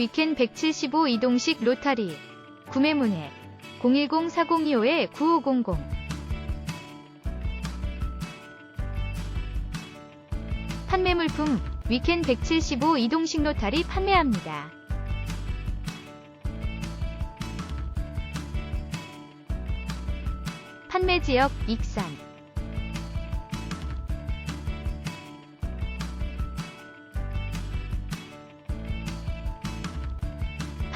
위켄 175 이동식 로타리. 구매 문의 010-4025-9500 판매 물품 위켄 175 이동식 로타리 판매합니다. 판매 지역 익산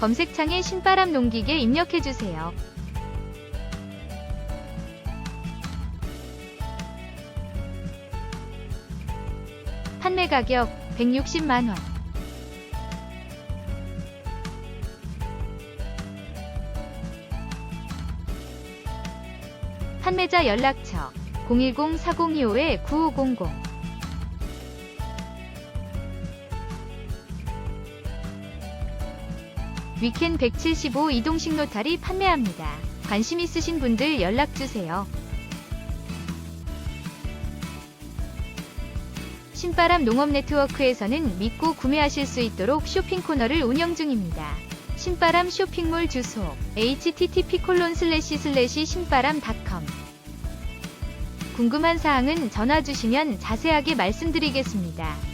검색창에 신바람 농기계 입력해주세요. 판매 가격 160만원. 판매자 연락처 010-4025-9500 위켄 175 이동식 로타리 판매합니다. 관심 있으신 분들 연락주세요. 신바람 농업 네트워크에서는 믿고 구매하실 수 있도록 쇼핑 코너를 운영 중입니다. 신바람 쇼핑몰 주소 http:// 신바람.com 궁금한 사항은 전화 주시면 자세하게 말씀드리겠습니다.